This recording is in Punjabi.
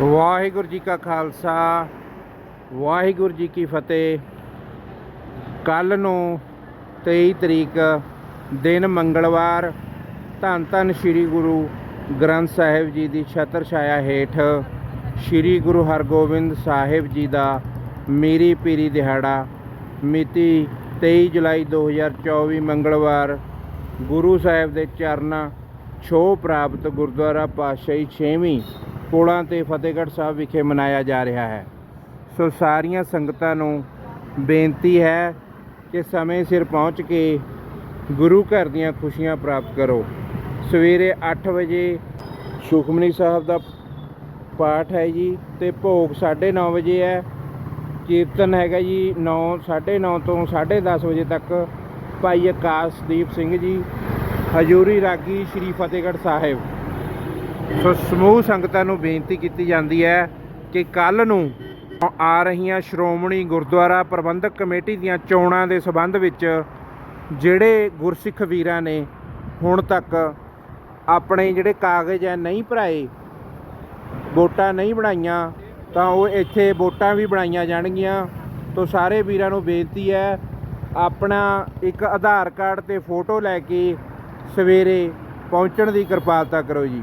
ਵਾਹਿਗੁਰੂ ਜੀ ਕਾ ਖਾਲਸਾ, ਵਾਹਿਗੁਰੂ ਜੀ ਕੀ ਫਤਿਹ। ਕੱਲ ਨੂੰ 23 ਤਰੀਕ ਦਿਨ ਮੰਗਲਵਾਰ, ਧੰਨ ਧੰਨ ਸ੍ਰੀ ਗੁਰੂ ਗ੍ਰੰਥ ਸਾਹਿਬ ਜੀ ਦੀ ਛਤਰ ਛਾਇਆ ਹੇਠ ਸ੍ਰੀ ਗੁਰੂ ਹਰਗੋਬਿੰਦ ਸਾਹਿਬ ਜੀ ਦਾ ਮੀਰੀ ਪੀਰੀ ਦਿਹਾੜਾ, ਮਿਤੀ 23 ਜੁਲਾਈ 2024 ਮੰਗਲਵਾਰ, ਗੁਰੂ ਸਾਹਿਬ ਦੇ ਚਰਨਾਂ ਛੋਹ ਪ੍ਰਾਪਤ ਗੁਰਦੁਆਰਾ ਪਾਤਸ਼ਾਹੀ 6ਵੀਂ ਕੋਲਾਂ ਤੇ ਫਤਿਹਗੜ੍ਹ ਸਾਹਿਬ ਵਿਖੇ ਮਨਾਇਆ ਜਾ ਰਿਹਾ ਹੈ। ਸੋ ਸਾਰੀਆਂ ਸੰਗਤਾਂ ਨੂੰ ਬੇਨਤੀ ਹੈ ਕਿ ਸਮੇਂ ਸਿਰ ਪਹੁੰਚ ਕੇ ਗੁਰੂ ਘਰ ਦੀਆਂ ਖੁਸ਼ੀਆਂ ਪ੍ਰਾਪਤ ਕਰੋ। ਸਵੇਰੇ 8 ਵਜੇ ਸੁਖਮਨੀ ਸਾਹਿਬ ਦਾ ਪਾਠ ਹੈ ਜੀ ਤੇ ਭੋਗ 9:30 ਵਜੇ ਹੈ। ਕੀਰਤਨ ਹੈਗਾ ਜੀ 9 9:30 ਤੋਂ 10:30 ਵਜੇ ਤੱਕ ਭਾਈ ਆਕਾਸ਼ਦੀਪ ਸਿੰਘ ਜੀ, ਹਜੂਰੀ ਰਾਗੀ ਸ਼੍ਰੀ ਫਤਿਹਗੜ੍ਹ ਸਾਹਿਬ। ਸੋ ਸਮੂਹ ਸੰਗਤਾਂ ਨੂੰ ਬੇਨਤੀ ਕੀਤੀ ਜਾਂਦੀ ਹੈ ਕਿ ਕੱਲ ਨੂੰ ਆ ਰਹੀਆਂ ਸ਼੍ਰੋਮਣੀ ਗੁਰਦੁਆਰਾ ਪ੍ਰਬੰਧਕ ਕਮੇਟੀ ਦੀਆਂ ਚੋਣਾਂ ਦੇ ਸਬੰਧ ਵਿੱਚ ਜਿਹੜੇ ਗੁਰਸਿੱਖ ਵੀਰਾਂ ਨੇ ਹੁਣ ਤੱਕ ਆਪਣੇ ਜਿਹੜੇ ਕਾਗਜ਼ ਹੈ ਨਹੀਂ ਭਰਾਏ, ਵੋਟਾਂ ਨਹੀਂ ਬਣਾਈਆਂ, ਤਾਂ ਉਹ ਇੱਥੇ ਵੋਟਾਂ ਵੀ ਬਣਾਈਆਂ ਜਾਣਗੀਆਂ। ਤੋਂ ਸਾਰੇ ਵੀਰਾਂ ਨੂੰ ਬੇਨਤੀ ਹੈ, ਆਪਣਾ ਇੱਕ ਆਧਾਰ ਕਾਰਡ ਤੇ ਫੋਟੋ ਲੈ ਕੇ ਸਵੇਰੇ ਪਹੁੰਚਣ ਦੀ ਕਿਰਪਾਲਤਾ ਕਰੋ ਜੀ।